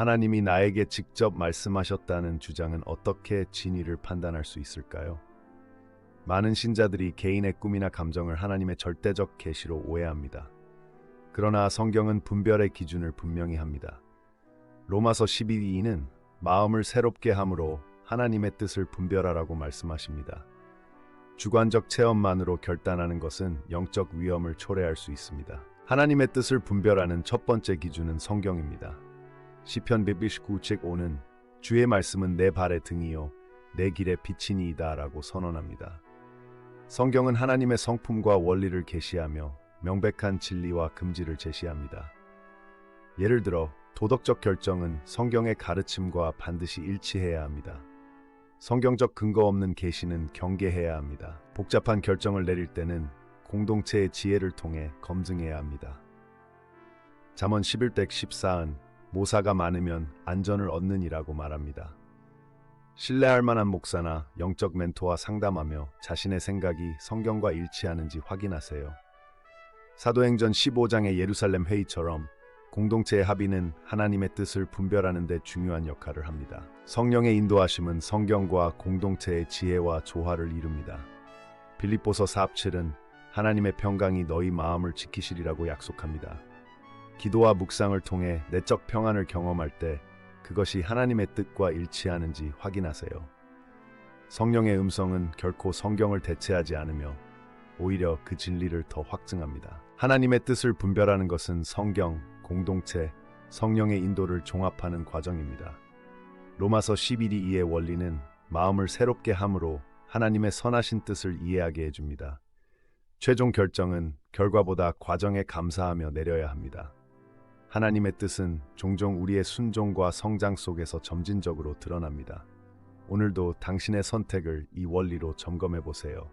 하나님이 나에게 직접 말씀하셨다는 주장은 어떻게 진위를 판단할 수 있을까요? 많은 신자들이 개인의 꿈이나 감정을 하나님의 절대적 계시로 오해합니다. 그러나 성경은 분별의 기준을 분명히 합니다. 로마서 12.2는 마음을 새롭게 함으로 하나님의 뜻을 분별하라고 말씀하십니다. 주관적 체험만으로 결단하는 것은 영적 위험을 초래할 수 있습니다. 하나님의 뜻을 분별하는 첫 번째 기준은 성경입니다. 시편 129책 5는 주의 말씀은 내 발의 등이요 내 길의 빛이니이다라고 선언합니다. 성경은 하나님의 성품과 원리를 계시하며 명백한 진리와 금지를 제시합니다. 예를 들어 도덕적 결정은 성경의 가르침과 반드시 일치해야 합니다. 성경적 근거 없는 계시는 경계해야 합니다. 복잡한 결정을 내릴 때는 공동체의 지혜를 통해 검증해야 합니다. 잠언 11댁 14은 모사가 많으면 안전을 얻느니라고 말합니다. 신뢰할 만한 목사나 영적 멘토와 상담하며 자신의 생각이 성경과 일치하는지 확인하세요. 사도행전 15장의 예루살렘 회의처럼 공동체의 합의는 하나님의 뜻을 분별하는 데 중요한 역할을 합니다. 성령의 인도하심은 성경과 공동체의 지혜와 조화를 이룹니다. 빌립보서 4.7은 하나님의 평강이 너희 마음을 지키시리라고 약속합니다. 기도와 묵상을 통해 내적 평안을 경험할 때 그것이 하나님의 뜻과 일치하는지 확인하세요. 성령의 음성은 결코 성경을 대체하지 않으며 오히려 그 진리를 더 확증합니다. 하나님의 뜻을 분별하는 것은 성경, 공동체, 성령의 인도를 종합하는 과정입니다. 로마서 11.2의 원리는 마음을 새롭게 함으로 하나님의 선하신 뜻을 이해하게 해줍니다. 최종 결정은 결과보다 과정에 감사하며 내려야 합니다. 하나님의 뜻은 종종 우리의 순종과 성장 속에서 점진적으로 드러납니다. 오늘도 당신의 선택을 이 원리로 점검해 보세요.